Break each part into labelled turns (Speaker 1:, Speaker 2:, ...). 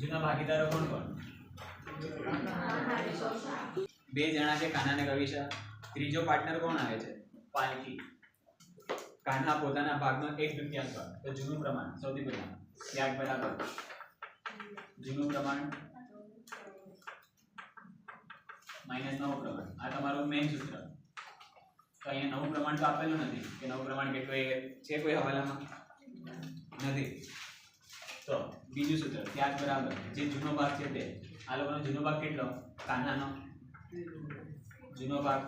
Speaker 1: જૂના ભાગીદારો કોણ કોણ? બે જણા છે કાના અને કવિશા. ત્રીજો પાર્ટનર કોણ આવે છે? પાલકી કાના પોતાના ભાગનો એક તૃતીયાંશ ભાગ. તો જૂનું પ્રમાણ સૌથી પહેલા. ત્યાગ બરાબર. જૂનું પ્રમાણ. માઇનસ નવું પ્રમાણ. આ તમારું મેઇન સૂત્ર. તો અહીંયા નવું પ્રમાણ તો આપેલું નથી. કે નવું પ્રમાણ કેટલું એ છે કોઈ હવાલામાં? નથી. તો બીજું સૂત્ર ત્યાગ બરાબર. જે જૂનો ભાગ છે તે. આ લોકોનો જૂનો ભાગ કેટલો? કાન્હાનો જૂનો ભાગ?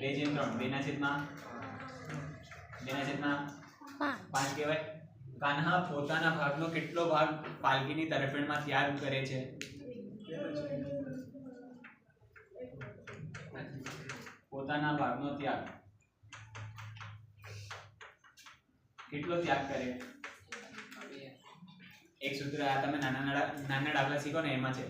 Speaker 1: બે જેમ ત્રણ. બેના છેદમાં? બેના છેદમાં? પાંચ કહેવાય. કાન્હા પોતાના ભાગનો કેટલો ભાગ પાલકીની તરફેણમાં ત્યાગ કરે છે? પોતાના ભાગનો ત્યાગ. કેટલો ત્યાગ કરે એક સૂત્ર આ તમે નાના નાના નાના દાખલા શીખો ને એમાં છે.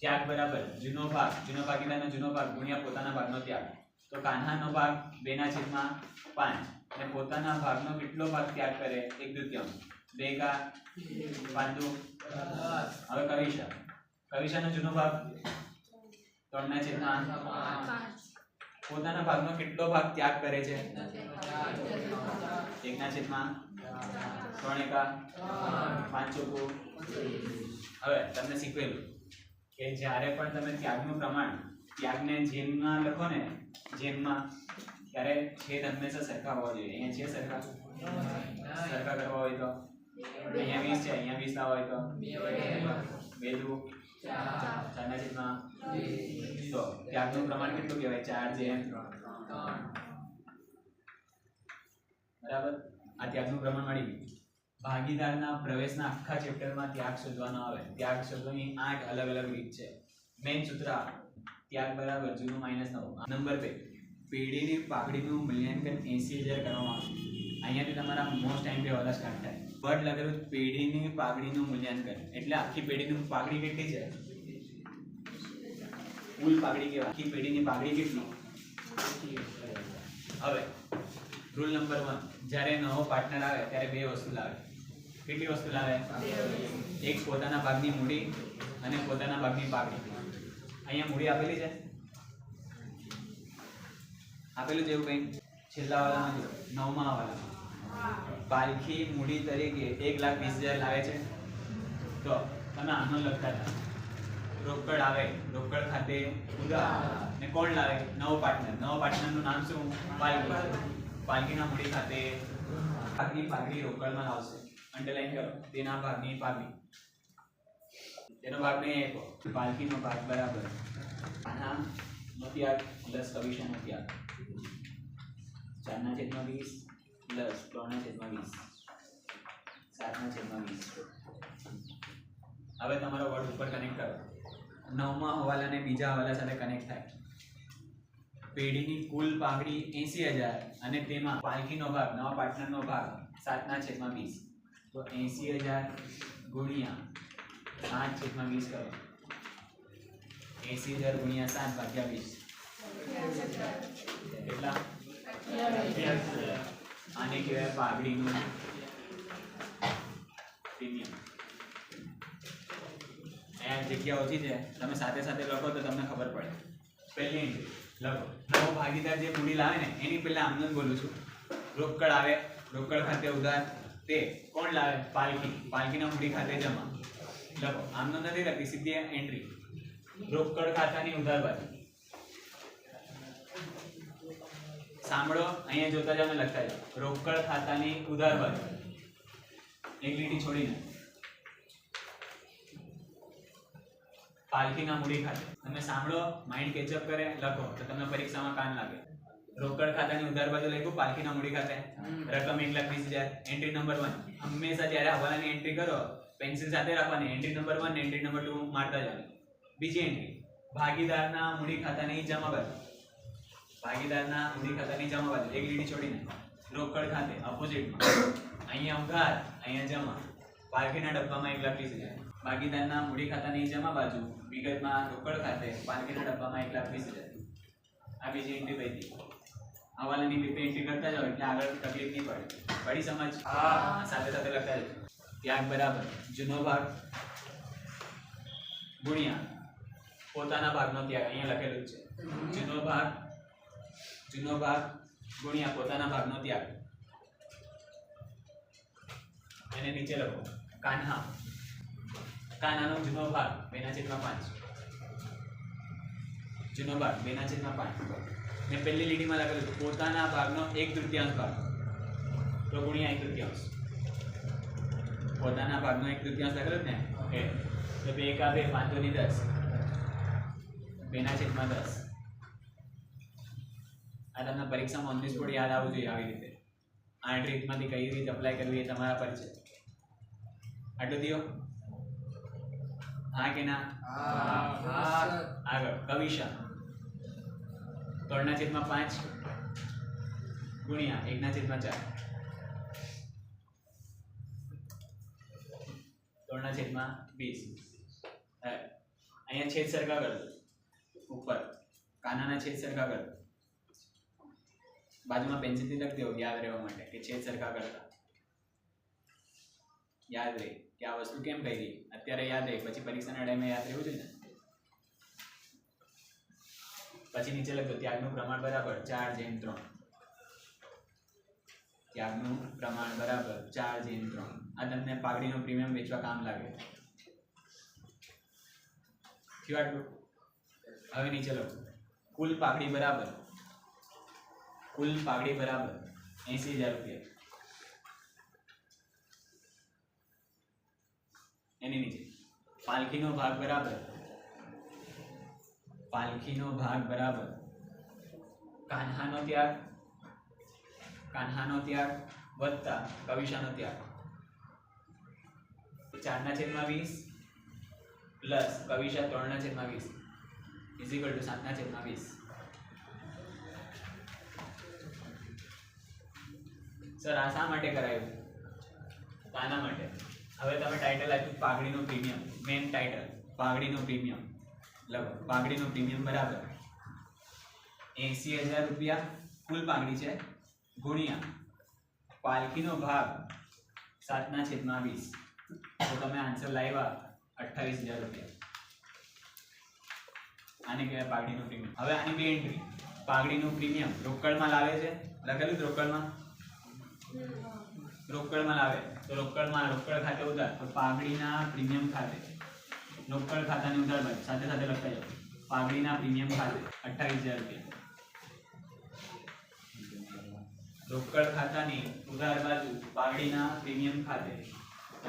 Speaker 1: ત્યાગ બરાબર જૂનો ભાગ જૂનો ભાગીદારનો જૂનો ભાગ ગુણ્યા પોતાના ભાગનો ત્યાગ. તો કાન્હાનો ભાગ બેના છેદમાં પાંચ. અને પોતાના ભાગનો કેટલો ભાગ ત્યાગ કરે? એક તૃતીયાંશ બે કા? પાંચ હવે કવિશા કવિશાનો જૂનો ભાગ? ત્રણના છેદમાં પોતાના ભાગનો કેટલો ભાગ ત્યાગ કરે છે? એકના છેદમાં ત્રણ એકા પાંચ ચોખ્ખું હવે તમને શીખવેલું કે જ્યારે પણ તમે ત્યાગનું પ્રમાણ, ત્યાગને જેમમાં લખો જેમમાં, ત્યારે છેદ હંમેશા સરખા હોવા જોઈએ. અહીંયા છે સરખા? સરખા કરવા હોય તો? અહીંયા વીસ છે, અહીંયા વીસ લાવવા હોય તો? બે દુ ચારના ત્યાગનું પ્રમાણ કેટલું કહેવાય? ચાર જેમ બરાબર? આ ત્યાગનું પ્રમાણ મળી ગયું ભાગીદારના પ્રવેશના આખા ચેપ્ટરમાં ત્યાગ શોધવાનો આવે. ત્યાગ શોધવાની આઠ અલગ અલગ રીત છે. મેઇન સૂત્ર. ત્યાગ બરાબર જૂનું માઇનસ નવ. નંબર બે. પેઢીની પાઘડીનું મૂલ્યાંકન એસી હજાર કરવામાં આવે અહીંયાથી તમારા મોસ્ટ ટાઈમ પે વાળા સ્ટાર્ટ થાય. બટ લગેલું પેઢીની પાઘડીનું મૂલ્યાંકન. એટલે આખી પેઢીનું પાઘડી કેટલી છે? કુલ પાઘડી કેવા આખી પેઢીની પાઘડી કેટલી? હવે રૂલ નંબર વન જ્યારે નવો પાર્ટનર આવે, ત્યારે બે વસ્તુ લાવે. કેટલી વસ્તુ લાવે? એક પોતાના ભાગની મૂડી અને પોતાના ભાગની પાકડી અહીંયા મૂડી આપેલી છે? આપેલું એવું કંઈ? છેલ્લા વાળામાં જો નવમા વાળામાં. પાલખી મૂડી તરીકે એક લાખ વીસ હજાર લાવે છે. તો તમે આનો લખતા હતા રોકડ આવે, રોકડ ખાતે ઉદા ને કોણ લાવે? નવો પાર્ટનર નવો પાર્ટનરનું નામ શું? પાલકી પાલકીના મૂડી ખાતે ભાગની પાઘડી રોકડમાં લાવશે અંડરલાઈન કરો. તેના ભાગની પાઘડી તેનો ભાગ નહીં પાલકીનો ભાગ બરાબર. આના નો ત્યાગ પ્લસ નથી ત્યાગ ચારના છેદમાં વીસ પ્લસ ત્રણના છેદમાં વીસ, સાતના છેદમાં વીસ. હવે તમારો વર્ડ ઉપર કનેક્ટ કરો. નવમા હવાલાને બીજા હવાલા સાથે કનેક્ટ થાય. પેઢીની કુલ પાંગડી એસી હજાર અને તેમાં પાલખીનો ભાગ, નવા પાર્ટનરનો ભાગ, સાતના છેદમાં વીસ. તો એસી હજાર ગુણ્યા સાત છેદમાં વીસ કરો. એસી હજાર ગુણ્યા સાત ભાગ્યા વીસ. કેટલા? આને કહેવાય પાઘડીનું પ્રીમિયમ. અહીંયા જગ્યા ઓછી છે. તમે સાથે સાથે લખો તો તમને ખબર પડે. પહેલી એન્ટ્રી નવો ભાગીદાર જે મૂડી લાવે ને, એની પહેલા આમનો બોલું છું. રોકડ આવે, રોકડ ખાતે ઉધાર, તે કોણ લાવે? પાલકી પાલકીના મૂડી ખાતે જમા. લખો. આમનો નથી લખી સીધી એન્ટ્રી રોકડ ખાતાની ઉધાર બાજુ સાંભળો, અહીંયા જોતા જાઓ લખતા જાઓ. રોકડ ખાતાની ઉધાર બાજુ એક લીટી છોડીને. પાલકીના મૂડી ખાતે. તમે સાંભળો માઇન્ડ કેચઅપ કરે લખો તો તમને પરીક્ષામાં કાન લાગે. રોકડ ખાતાની ઉધાર બાજુ લખ્યું પાલકીના મૂડી ખાતે. રકમ એક લાખ વીસ હજાર. એન્ટ્રી નંબર વન હંમેશા જ્યારે હવાલાની એન્ટ્રી કરો પેન્સિલ સાથે રાખવાની. Entry number one entry number two મારતા જવાની બીજી એન્ટ્રી ભાગીદારના મૂડી ખાતાની જમા બાજુ. ભાગીદારના મૂડી ખાતાની જમા બાજુ. એક લીટી છોડીને રોકડ ખાતે અપોઝિટમાં અહીંયા ઉધાર અહીંયા જમા. પાલકીના ડબ્બામાં એક લાખ વીસ હજાર. ભાગીદારના મૂડી ખાતાની જમા બાજુ વિગતમાં રોકડ ખાતે પાનકીના ડબ્બામાં એક લાખ વીસ હજાર. આ બીજી એન્ટ્રી પૈકી હવાલાની બે એન્ટ્રી કરતા જાઓ એટલે આગળ તકલીફ નહીં પડે. પડી સમજ સાથે સાથે લખતા જાઓ ત્યાગ બરાબર. જૂનો ભાગ ગુણ્યા. પોતાના ભાગનો ત્યાગ. અહીંયા લખેલું છે. જૂનો ભાગ જૂનો ભાગ ગુણ્યા. પોતાના ભાગનો ત્યાગ. એને નીચે લખો. કાન્હા. કાન્હાનો જૂનો ભાગ, બેના છેદમાં પાંચ. જૂનો ભાગ, બેના છેદમાં પાંચ. મેં પહેલી લીટીમાં લખેલું હતું. પોતાના ભાગનો એક તૃતીયાંશ ભાગ. તો ગુણ્યા એક તૃતીયાંશ. પોતાના ભાગનો એક તૃતીયાંશ લખેલું ને? ઓકે. તો બે એકા બે પાંચોની દસ. બેના છેદમાં દસ. આ તમને પરીક્ષામાં ઓન સ્પોટ યાદ આવવું જોઈએ આવી રીતે. આ ટ્રીકમાંથી કઈ રીતે અપ્લાય કરવી એ તમારા પર છે આટલું દિયો હા કે ના? આગળ કવિશા. ત્રણના છેદમાં પાંચ. ગુણ્યા એકના છેદમાં ચાર. ત્રણના છેદમાં વીસ. અહીંયા છેદ સરખા કર. ઉપર. કાનાના છેદ સરખા કર. બાજુમાં પેન્સિલથી લખી દો યાદ રહેવા માટે કે છેદ સરખા કરતા. યાદ રહે. કે આ વસ્તુ કેમ કરી અત્યારે યાદ રહી, પછી પરીક્ષાના ટાઈમે યાદ રહેવું જોઈએ ને? પછી નીચે લખો ત્યાગનું પ્રમાણ બરાબર ચાર જેમ ત્રણ. ત્યાગનું પ્રમાણ બરાબર ચાર જેમ ત્રણ. આ તમને પાઘડીનો પ્રીમિયમ વેચવા કામ લાગે. થયું હવે નીચે લખો. કુલ પાઘડી બરાબર. કુલ પાઘડી બરાબર એસી હજાર રૂપિયા. એની નીચે. પાલખીનો ભાગ બરાબર. પાલખીનો ભાગ બરાબર. કાન્હાનો ત્યાગ. કાન્હાનો ત્યાગ વત્તા કવિશાનો ત્યાગ. ચારના છેદમાં વીસ પ્લસ કવિશા ત્રણના છેદમાં વીસ. ઇઝ ટુ સાતના છેદમાં વીસ. સર આ શા માટે કરાયું? આના માટે? હવે તમે ટાઇટલ આપ્યું પાઘડીનું પ્રીમિયમ મેન ટાઇટલ પાઘડીનું પ્રીમિયમ લખો પાઘડીનું પ્રીમિયમ બરાબર. એંસી હજાર રૂપિયા કુલ પાઘડી છે. ગુણ્યા પાલખીનો ભાગ સાતના છેદમાં વીસ. તો તમે આન્સર લાવ્યા અઠ્ઠાવીસ હજાર રૂપિયા. આને કહેવાય પાઘડીનું પ્રીમિયમ હવે આની બે એન્ટ્રી પાઘડીનું પ્રીમિયમ રોકડમાં લાવે છે. લખેલું જ રોકડમાં? રોકડમાં લાવે, તો રોકડમાં રોકડ ખાતે ઉધાર તો પાઘડીના પ્રીમિયમ ખાતે. રોકડ ખાતાની ઉધાર ભાઈ સાથે સાથે લખતા જાઓ પાઘડીના પ્રીમિયમ ખાતે અઠ્ઠાવીસ હજાર રૂપિયા. રોકડ ખાતાની ઉધાર બાજુ પાઘડીના પ્રીમિયમ ખાતે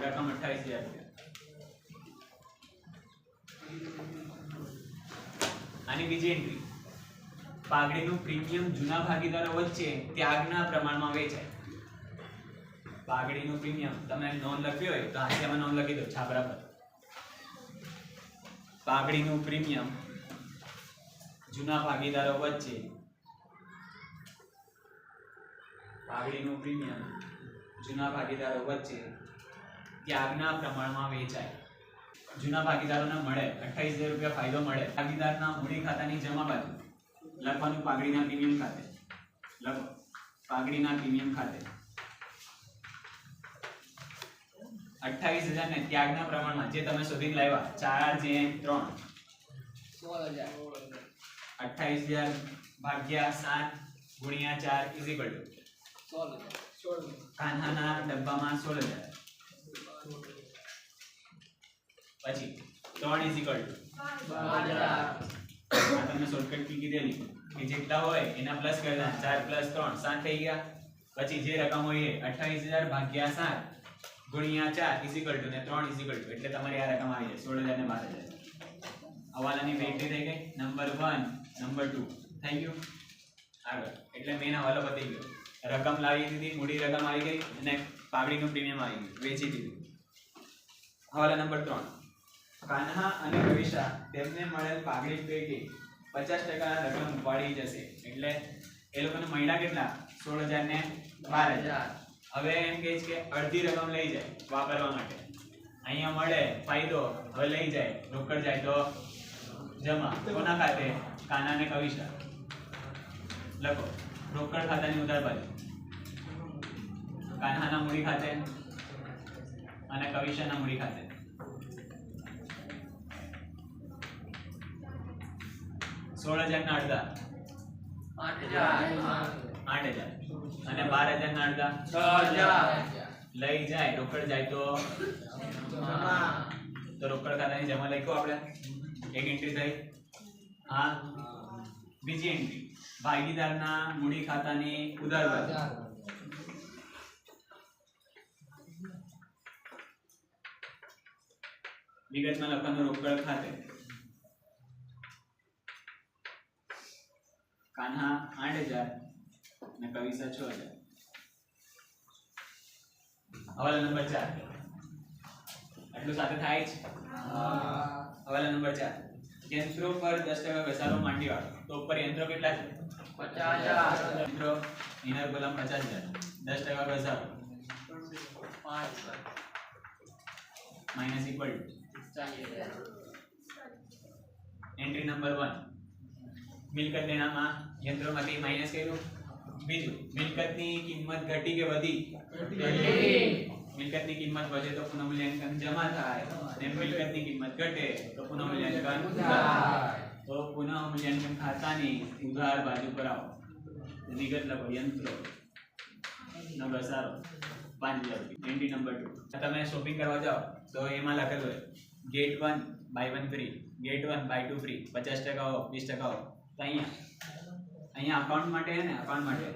Speaker 1: રકમ અઠ્ઠાવીસ હજાર રૂપિયા. આની બીજી એન્ટ્રી પાઘડીનું પ્રીમિયમ જૂના ભાગીદારો વચ્ચે ત્યાગના પ્રમાણમાં વેચાય. પાઘડીનું પ્રીમિયમ તમે નોન લખ્યું હોય તો હાથિયામાં નોન લખી દો છાપરા પર પાઘડીનું પ્રીમિયમ જૂના ભાગીદારો વચ્ચે પાઘડીનું પ્રીમિયમ જૂના ભાગીદારો વચ્ચે ત્યાગના પ્રમાણમાં વેચાય. જૂના ભાગીદારોને મળે, અઠ્ઠાવીસ હજાર રૂપિયા ફાયદો મળે. ભાગીદારના મૂડી ખાતાની જમા બાજુ લખવાનું પાઘડીના પ્રીમિયમ ખાતે. લખો, પાઘડીના પ્રીમિયમ ખાતે. અઠ્ઠાવીસ હજાર ને ત્યાગના પ્રમાણમાં જે તમે શોધી લાવ્યા ચાર જે ત્રણ. અઠ્ઠાવીસ હજાર ભાગ્યા સાત ગુણ્યા ચાર ઇઝ ઇક્વલ ટુ કાન્હાના ડબ્બામાં સોળ હજાર પછી ત્રણ ઇઝ ઇક્વલ ટુ તમે શોર્ટકટ કી કીધેલી. કે જેટલા હોય એના પ્લસ કરી દેવાના. ચાર પ્લસ ત્રણ સાત થઈ ગયા. પછી જે રકમ હોય એ અઠ્ઠાવીસ હજાર ભાગ્યા સાત. ગુણ્યા ચાર ઇઝિકલ ટુ ને ત્રણ ઇઝિકલ ટુ એટલે તમારી આ રકમ આવી જાય સોળ હજાર ને બાર હજાર. હવાલાની બેટરી થઈ ગઈ. નંબર વન નંબર ટુ થઈ ગયું? આગળ. એટલે મેન હવાલો પતી ગયો. રકમ લાવી દીધી, મૂડી રકમ આવી ગઈ અને પાઘડીનું પ્રીમિયમ આવી ગયું. વેચી દીધું. હવાલા નંબર ત્રણ. કાન્હા અને કવિશા તેમને મળેલ પાઘડી પૈકી પચાસ ટકા રકમ ઉપાડી જશે. એટલે એ લોકોને મહિના કેટલા? સોળ હજાર ને બાર હજાર. હવે એમ કહે છે કે અડધી રકમ લઈ જાય વાપરવા માટે. અહીંયા મળે, ફાયદો, હવે લઈ જાય રોકડ જાય તો જમા, કોના ખાતે? કાના ને કવિશા લખો રોકડ ખાતાની ઉધાર બાજુ. કાન્હાના મૂડી ખાતે અને કવિશાના મૂડી ખાતે. સોળ હજાર ના અડધા.
Speaker 2: આઠ હજાર.
Speaker 1: આઠ હજાર. અને બાર હજારના અડધા?
Speaker 2: છ હજાર.
Speaker 1: લઈ જાય રોકડ જાય તો? તો રોકડ ખાતાની જમા લખ્યું આપણે. એક એન્ટ્રી થઈ. હા. બીજી એન્ટ્રી ભાગીદારના મૂડી ખાતાની ઉધાર વિગતમાં લખવાનું રોકડ ખાતે. કાન્હા આઠ હજાર. અને કવિસા છ હજાર હવાલા નંબર ચાર. આટલું સાથે થાય છે હવાલા નંબર ચાર. યંત્રો પર દસ ટકા ઘસારો માંડી વાળો. તો ઉપર યંત્રો કેટલા છે?
Speaker 2: પચાસ. હજાર
Speaker 1: યંત્રો ઇનર કોલમ પચાસ હજાર. દસ ટકા ઘસારો.
Speaker 2: પાંચ.
Speaker 1: Minus equal entry number one મિલકત દેણામાં યંત્રોમાંથી માઇનસ કર્યું. મિલકતની કિંમત ઘટી કે વધી? મિલકતની કિંમત વધે તો પુનઃમૂલ્યાંકન જમા થાય. અને મિલકતની કિંમત ઘટે તો પુનઃમૂલ્યાંકન ઉધાર તો પુનઃમૂલ્યાંકન ખાતાની ઉધાર બાજુ પર આવો. વિગત લખો યંત્રો. નંબર સારો. પાંચ હજાર એન્ટ્રી નંબર ટુ. તમે શોપિંગ કરવા જાઓ તો એમાં લખેલું હોય get one buy one free get one buy two free પચાસ ટકા ઓફ વીસ ટકા ઓફ. તો અહીંયા અહીંયા અકાઉન્ટ માટે ને અકાઉન્ટ માટે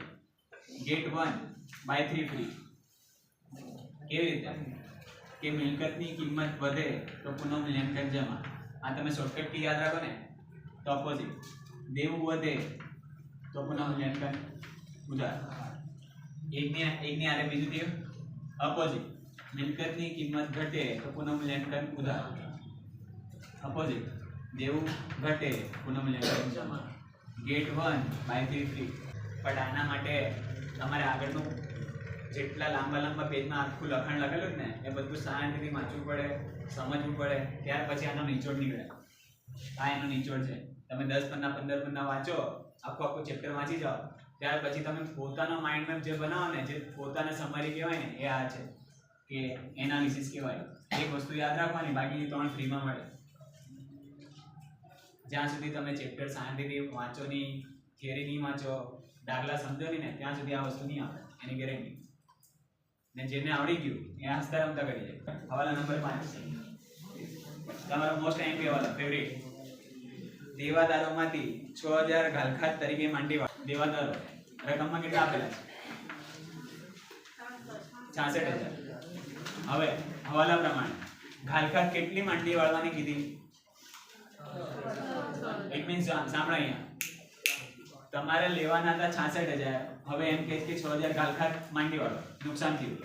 Speaker 1: get one buy three free કેવી રીતે? કે મિલકતની કિંમત વધે તો પુનઃ મૂલ્યાંકન જમા આ તમે શોર્ટકટ કી યાદ રાખો ને, તો ઓપોઝિટ દેવું વધે તો પુનઃ મૂલ્યાંકન ઉધાર એકની એકની આરે બીજું દેવ અપોઝિટ મિલકતની કિંમત ઘટે તો પુનઃ મૂલ્યાંકન ઉધાર અપોઝિટ દેવું ઘટે પુનઃ મૂલ્યાંકન જમા get one buy three three પણ આના માટે તમારે આગળનું જેટલા લાંબા લાંબા પેજમાં આખું લખાણ લખેલું ને, એ બધું શાંતિથી વાંચવું પડે, સમજવું પડે, ત્યાર પછી આનો નિચોડ નીકળે. આ એનો નિચોડ છે. તમે દસ પન્ના પંદર પન્ના વાંચો, આખું આખું ચેપ્ટર વાંચી જાઓ. ત્યાર પછી તમે પોતાનો માઇન્ડ મેપ જે બનાવો ને, જે પોતાને સમરી કહેવાય ને, એ આ છે કે એનાલિસિસ કહેવાય. એક વસ્તુ યાદ રાખવાની, બાકીની ત્રણ ફ્રીમાં મળે. જ્યાં સુધી તમે ચેપ્ટર શાંતિથી વાંચો નહીં થિયરી નહીં વાંચો, દાખલા સમજો નહીં ને, ત્યાં સુધી આ વસ્તુ નહીં આવે એની ગેરંટી ને જેને આવડી ગયું, એ હસતા રમતા કરી જાય હવાલા નંબર પાંચ. તમારો મોસ્ટ એમ્પી હવાલા? ફેવરિટ દેવાદારોમાંથી છ હજાર ઘાલખાત તરીકે માંડી દેવાદારો. રકમમાં કેટલા આપેલા છે? છાસઠ હજાર. હવે, હવાલા પ્રમાણે, ઘાલખાત કેટલી માંડી વાળવાની કીધી? ઇટ મીન્સ સાંભળો અહીંયા. તમારે લેવાના હતા છાસઠ હજાર. હવે એમ કહે કે છ હજાર ગાલખાત માંડી વાળો નુકસાન થયું.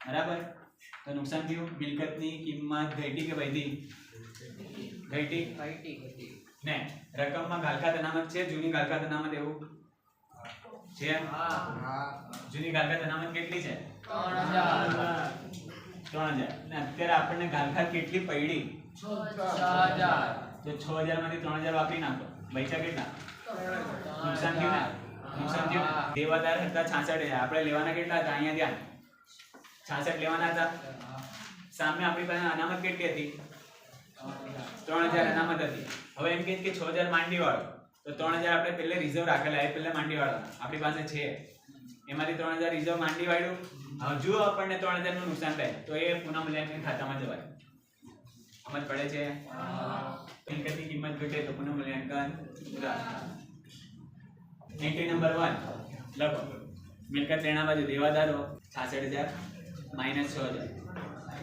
Speaker 1: બરાબર? તો નુકસાન થયું? મિલકતની કિંમત ઘટી કે વધી? ઘટી? ને રકમમાં ગાલખાત અનામત છે? જૂની ગાલખાત અનામત એવું? છે
Speaker 2: હા.
Speaker 1: જૂની ગાલખાત અનામત કેટલી છે?
Speaker 2: ત્રણ હજાર.
Speaker 1: ત્રણ હજાર. ને અત્યારે આપણને ગાલખાત કેટલી પડી?
Speaker 2: છ હજાર.
Speaker 1: તો છ હજારમાંથી ત્રણ હજાર વાપરી નાખો. પૈસા કેટલા? નુકસાન થયું ને? નુકસાન થયું ને? દેવાદાર હતા છાસઠ હજાર. આપણે લેવાના કેટલા હતા? અહીંયા ધ્યાન. છાસઠ લેવાના હતા? સામે આપણી પાસે અનામત કેટલી હતી? ત્રણ હજાર અનામત હતી. હવે એમ કે છ હજાર માંડી વાળો તો ત્રણ હજાર આપણે પહેલે રિઝર્વ રાખેલા એ પહેલે માંડી વાળો આપણી પાસે છે. એમાંથી ત્રણ હજાર રિઝર્વ માંડી વાળ્યું હજુ આપણને ત્રણ હજારનું નુકસાન થાય. તો એ પુનઃ મૂલ્યાંકન ખાતામાં જવાય. સમજ પડે છે? મિલકતની કિંમત ઘટે તો પુનઃ મૂલ્યાંકન એન્ટ્રી નંબર વન લખો. મિલકત લેણા બાજુ દેવાદારો છાસઠ હજાર માઇનસ છ હજાર.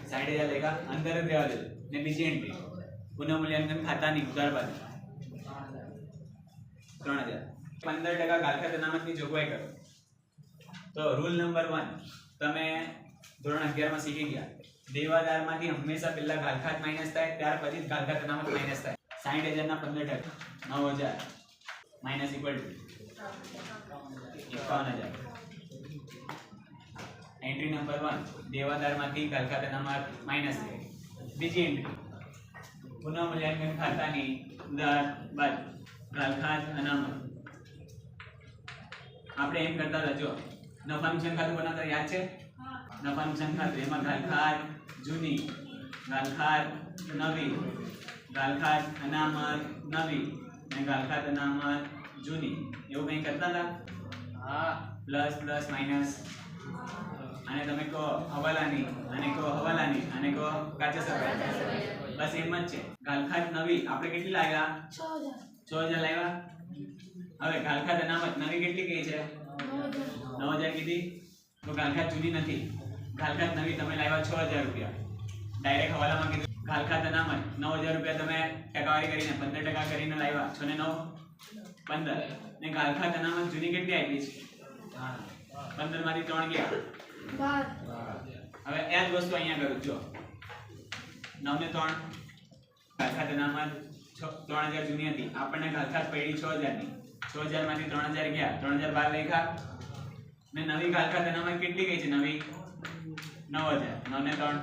Speaker 1: સાઠ હજાર લેખા અંદર જ રહેવા દેજો ને બીજી એન્ટ્રી પુનઃ મૂલ્યાંકન ખાતાની ઉધાર બાજુ. ત્રણ હજાર. પંદર ટકા ગાલખાત અનામતની જોગવાઈ કરો. તો રૂલ નંબર વન તમે ધોરણ અગિયારમાં શીખી ગયા. દેવાદારમાંથી હંમેશા પહેલા ગાલખાત માઇનસ થાય, ત્યાર પછી જ અનામત માઇનસ થાય. સાઠ હજારના પંદર ટકા. નવ હજાર. માઇનસ ઇક્વલ ટુ એકાવન હજાર. એન્ટ્રી નંબર વન દેવાદારમાંથી ગાલખાત અનામત માઇનસ થાય. બીજી એન્ટ્રી પુનઃ મૂલ્યાંકન ખાતાની દર બાદ ગાલખાત અનામત. આપણે એમ કરતા હતા જો નફા નુકસાન ખાતું બનાવતા યાદ છે? નફા સંખ્યા એમાં ગાલખાર જૂની ગાલખાર નવી ગાલખાત અનામત નવી અને ગાલખાર અનામત જૂની. એવું કંઈ કરતા હતા?
Speaker 2: હા.
Speaker 1: Plus plus minus. અને તમે કહો હવાલાની અને કહો હવાલાની અને કહો કાચા સફાઈ બસ એમ જ છે. ગાલખાત નવી આપણે કેટલી લાવ્યા? છ હજાર. લાવ્યા? હવે ગાલખાત અનામત નવી કેટલી કઈ છે? નવ હજાર. કીધી? તો ગાલખાત જૂની નથી. ગાલખાત નવી તમે લાવ્યા છ હજાર રૂપિયા. ડાયરેક્ટ હવાલામાં કીધું. ઘાલખાત અનામત નવ હજાર રૂપિયા તમે ટકાવારી કરીને પંદર ટકા કરીને લાવ્યા. છો ને નવ? પંદર. ને ઘાલખાત અનામત જૂની કેટલી આપી છે? પંદરમાંથી ત્રણ ગયા. હવે એ જ વસ્તુ અહીંયા કરું. જો. નવ ને ત્રણ. ઘાલખાત અનામત ત્રણ હજાર જૂની હતી. આપણને ઘાલખાત પડી છ હજારની છ હજારમાંથી ત્રણ હજાર ગયા. ત્રણ હજાર બાર લેખા ને નવી ઘાલખાત અનામત કેટલી ગઈ છે? નવી? નવ હજાર. નવ ને ત્રણ.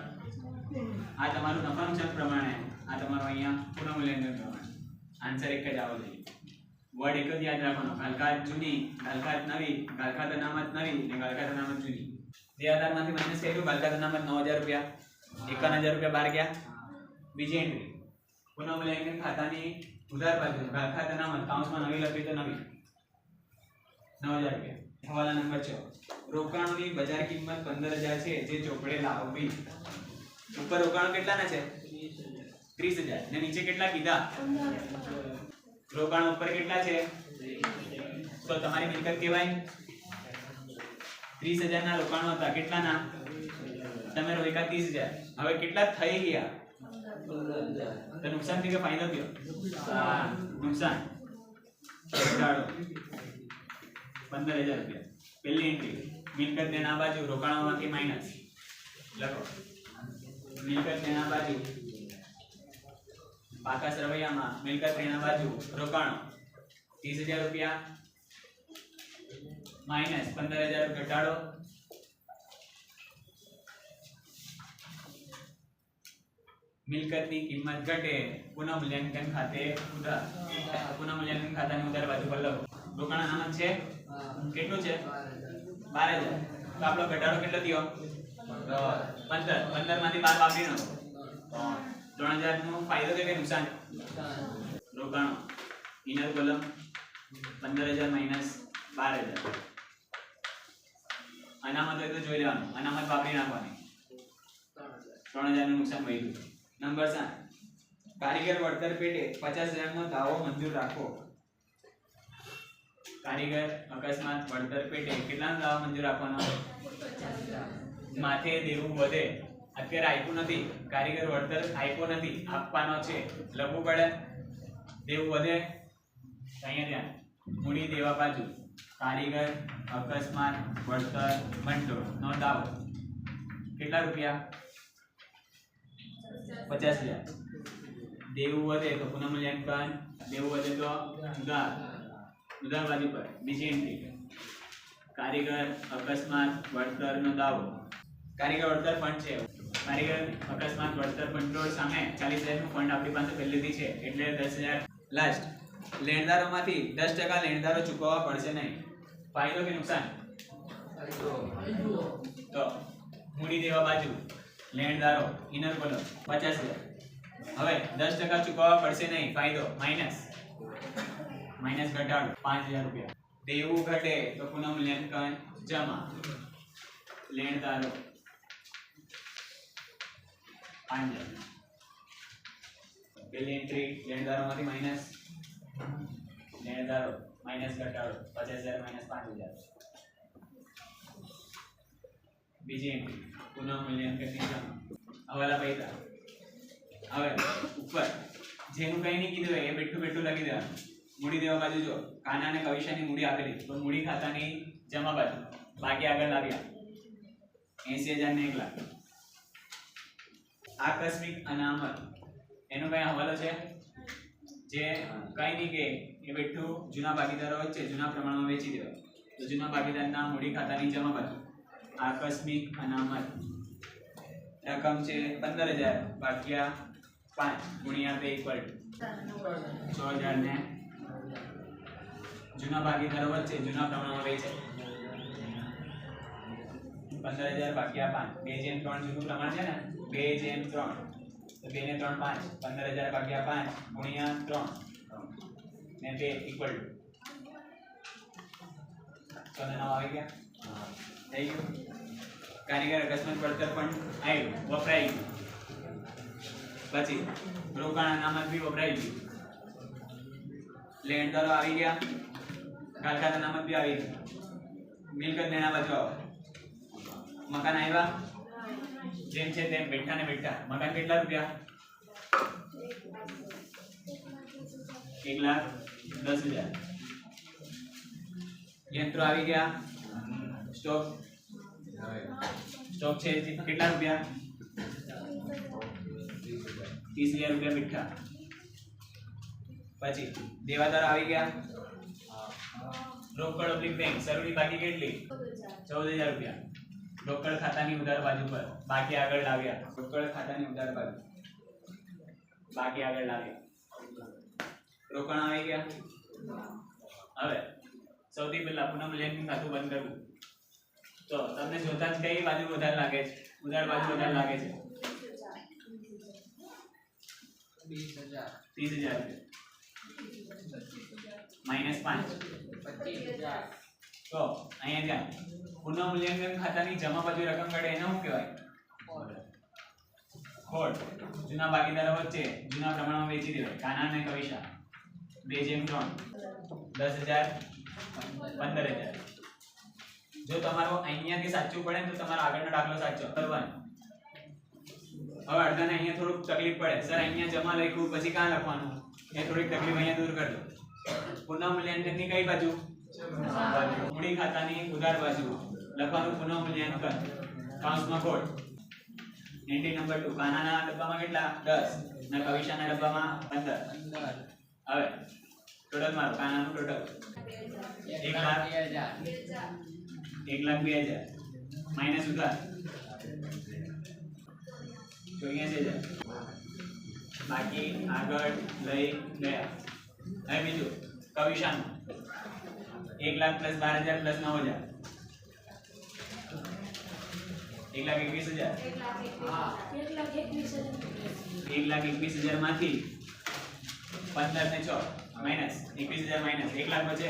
Speaker 1: આ તમારું તમામ નુકસાન પ્રમાણે આ તમારું અહીંયા પુનઃમૂલ્યાંકન પ્રમાણે. આન્સર એક જ આવો જોઈએ. વર્ડ એક જ યાદ રાખવાનો. ગાલખાત જૂની ગાલખાત નવી ગાલખાત અનામત નવી ને ગાલખાત અનામત જૂની. જે આધારમાંથી માઇનસ કર્યું ગાલખાત અનામત નવ હજાર રૂપિયા, એકાવન હજાર રૂપિયા બહાર ગયા. બીજી એન્ટ્રી પુનઃમૂલ્યાંકન ખાતાની ઉધાર બાજુ ગાલખાત અનામત કાઉન્સમાં નવી લખી તો નવી. નવ હજાર રૂપિયા. હવાલા નંબર છ. રોકાણોની બજાર કિંમત પંદર હજાર છે, જે ચોપડે લાવવી ઉપર રોકાણો કેટલાના છે? ત્રીસ હજાર. ને નીચે કેટલા કીધા? રોકાણ ઉપર કેટલા છે? તો તમારી મિલકત કહેવાય. ત્રીસ હજાર ના રોકાણો હતા. કેટલાના? તમે રોકા ત્રીસ હજાર. હવે કેટલા થઈ ગયા? તો નુકસાનથી કે ફાયદો થયો નુકસાન. ઘટાડો પંદર હજાર રૂપિયા. પહેલી એન્ટ્રી મિલકત તેના બાજુ રોકાણોમાંથી માઇનસ લખો. મિલકત તેના બાજુ પાકા સરવૈયામાં મિલકત તેના બાજુ રોકાણો. ત્રીસ હજાર રૂપિયા. માઇનસ પંદર હજાર ઘટાડો મિલકતની કિંમત ઘટે, પુનઃમૂલ્યાંકન ખાતે ઉધાર પુનઃમૂલ્યાંકન ખાતાની ઉધાર બાજુ પર લખો. રોકાણ અનામત છે? કેટલું છે? બાર હજાર. તો આપણો ઘટાડો કેટલો થયો? પંદર. પંદરમાંથી બાર વાપરી નો ત્રણ. હજાર નો ફાયદો કે નુકસાન? રોકાણો. ઇનર કોલમ પંદર હજાર માઇનસ બાર હજાર. અનામત હોય તો જોઈ લેવાનું. અનામત વાપરી નાખવાની. ત્રણ હજારનું નુકસાન મળ્યું નંબર સાત. કારીગર વળતર પેટે પચાસ હજાર નો દાવો મંજૂર રાખો. કારીગર અકસ્માત વળતર પેટે કેટલાનો દાવો મંજૂર રાખવાનો? માથે દેવું વધે. અત્યારે આપ્યું નથી. કારીગર વળતર આપ્યો નથી. આપવાનો છે. લખવું પડે. દેવું વધે. અહીંયા ધ્યાન. મૂડી દેવા બાજુ. કારીગર અકસ્માત વળતર ભંડોળ નો દાવો. કેટલા રૂપિયા? પચાસ હજાર. દેવું વધે તો પુનઃમૂલ્યાંકન દેવું વધે તો ઉધાર બાજુ પર બીજી એન્ટ્રી કારીગર અકસ્માત વળતરનો દાવો. કારીગર વળતર ફંડ છે. કારીગર અકસ્માત વળતર ભંડોળ સામે ચાલીસ હજારનું ફંડ આપણી પાસે પહેલેથી છે. એટલે દસ હજાર. લાસ્ટ લેણદારોમાંથી દસ ટકા લેણદારો ચૂકવવા પડશે નહીં. ફાયદો કે નુકસાન? તો મૂડી દેવા બાજુ. લેણદારો ઇનર કોલમ પચાસ હજાર. હવે દસ ટકા ચૂકવવા પડશે નહીં, ફાયદો માઇનસ માઇનસ ઘટાડો, પાંચ હજાર રૂપિયા. દેવું ઘટે તો પુનમ મૂલ્યાંકન જમા. લેણદારો, પાંચ હજાર. પેલી એન્ટ્રી લેણદારોમાંથી માઇનસ લેણદારો માઇનસ ઘટાડો, પચાસ હજાર માઇનસ પાંચ હજાર. બીજી પુનઃ મૂલ્યાંકનની હવાલા પૈસા. હવે, ઉપર. જેનું કઈ નહીં કીધું એ બેઠું બેઠું લખી દેવાનું. મૂડી દેવા બાજુ જો કાના અને કવિશાની મૂડી આપેલી. તો મૂડી ખાતાની જમા બાજુ. બાકી આગળ લાવ્યા. એસી હજાર ને એક લાખ. આકસ્મિક અનામત. એનો કઈ હવાલો છે? જે કઈ નહીં કે એ બેઠું જૂના ભાગીદારો વચ્ચે જૂના પ્રમાણમાં વેચી દેવા. તો જૂના ભાગીદારના મૂડી ખાતાની જમા બાજુ. આકસ્મિક અનામત. રકમ છે પંદર હજાર ભાગ્યા પાંચ ગુણ્યા બે ઇક્વલ છ હજાર ને જૂના ભાગીદારો વચ્ચે જૂના પ્રમાણમાં વેચે પંદર હજાર ભાગ્યા પાંચ, બે જેમ ત્રણ જૂનું પ્રમાણ છે ને, બે જેમ ત્રણ. તો બે ને ત્રણ પાંચ પંદર હજાર ભાગ્યા પાંચ ગુણ્યા ત્રણ. ને બે ઇક્વલ આવી ગયા. કારીગર અકસ્માત પડતર મકાન આવ્યા? જેમ છે તેમ બેઠા ને બેઠા. મકાન કેટલા રૂપિયા? એક લાખ દસ હજાર. યંત્રો આવી ગયા સ્ટોક સ્ટોક છે જે કેટલા રૂપિયા ત્રીસ હજાર રૂપિયા બેઠા પછી દેવાદાર આવી ગયા રોકડ ઓબ્લિક બેંક સરુની બાકી કેટલી ચૌદ હજાર રૂપિયા રોકડ ખાતાની ઉધાર બાજુ પર બાકી આગળ લાવ્યા રોકડ ખાતાની ઉધાર બાજુ બાકી આગળ લાવ્યા રોકાણ આવી ગયા હવે સૌથી પહેલા પુનઃ મૂલ્યાંકન ખાતું બંધ કરવું. તો તમને જોતા જ કઈ બાજુ વધારે લાગે છે? ઉધાર બાજુ વધારે લાગે છે? ત્રીસ હજાર. માઇનસ પાંચ. તો અહીંયા ધ્યાન પુનઃમૂલ્યાંકન ખાતાની જમા બાજુ રકમ ઘટે એને શું કહેવાય? ખોટ. જૂના ભાગીદારો વચ્ચે જૂના પ્રમાણમાં વેચી દેવાય. કાના અને કવિશા બે જેમ ત્રણ. દસ હજાર. પંદર હજાર. જો તમારો અહીંયાથી સાચું પડે તો તમારો આગળનો દાખલો સાચો. કરવાનો હવે અડધાને અહીંયા થોડુંક તકલીફ પડે. સર અહીંયા જમા લખ્યું પછી કાં લખવાનું? એ થોડીક તકલીફ અહીંયા દૂર કરજો. પુનઃ મૂલ્યાંકનની કઈ બાજુ? મૂડી ખાતાની ઉધાર બાજુ. લખવાનું પુનઃમૂલ્યાંકન. કાઉન્ટમાં કોડ. એન્ટ્રી નંબર ટુ કાનાના ડબ્બામાં કેટલા? દસ. ના કવિશાના ડબ્બામાં પંદર.
Speaker 2: પંદર.
Speaker 1: હવે ટોટલ મારો કાનાનું ટોટલ
Speaker 2: એક લાખ. બે હજાર
Speaker 1: એક લાખ બે હજાર. માઇનસ ઉધાર. ચોર્યાસી હજાર બાકી આગળ લઈ ગયા. હવે બીજું, કવિશાનું. એક લાખ પ્લસ બાર હજાર પ્લસ નવ હજાર. એક લાખ એકવીસ હજાર. એક લાખ એકવીસ હજારમાંથી પંદર ને છ. માઇનસ એકવીસ હજાર માઇનસ એક લાખ બચે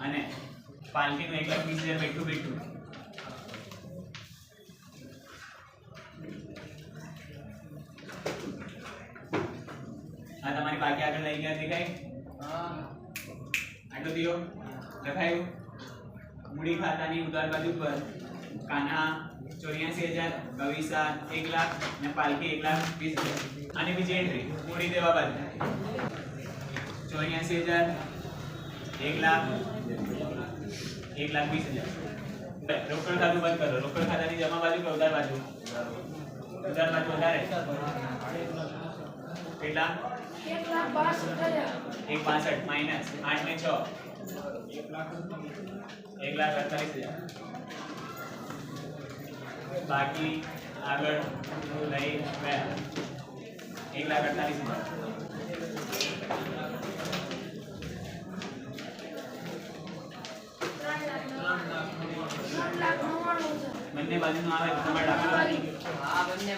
Speaker 1: અને પાલકીનું એક લાખ વીસ હજાર બેઠું બેઠું. આ તમારી બાકી આગળ લઈ ગયા દેખાય
Speaker 2: હા.
Speaker 1: આટલો દિયો? લખાયું મૂડી ખાતાની ઉધાર બાજુ પર કાના ચોર્યાસી હજાર, કવિસા એક લાખ અને પાલકી એક લાખ વીસ હજાર. અને બીજી એન્ટ્રી પૂરી દેવા બાદ ચોર્યાસી હજાર, એક લાખ એક લાખ વીસ હજાર. રોકડ ખાતું બંધ કરો. રોકડ ખાતાની જમા બાજુ કે ઉધાર બાજુ? ઉધાર બાજુ વધારે. કેટલા? એક પાસઠ માઇનસ આઠ ને છ. એક લાખ અડતાલીસ હજાર. બાકી આગળ લઈ ગયા એક લાખ અડતાલીસ હજાર. બંને બાજુનું આવે તમારે
Speaker 2: હા બંને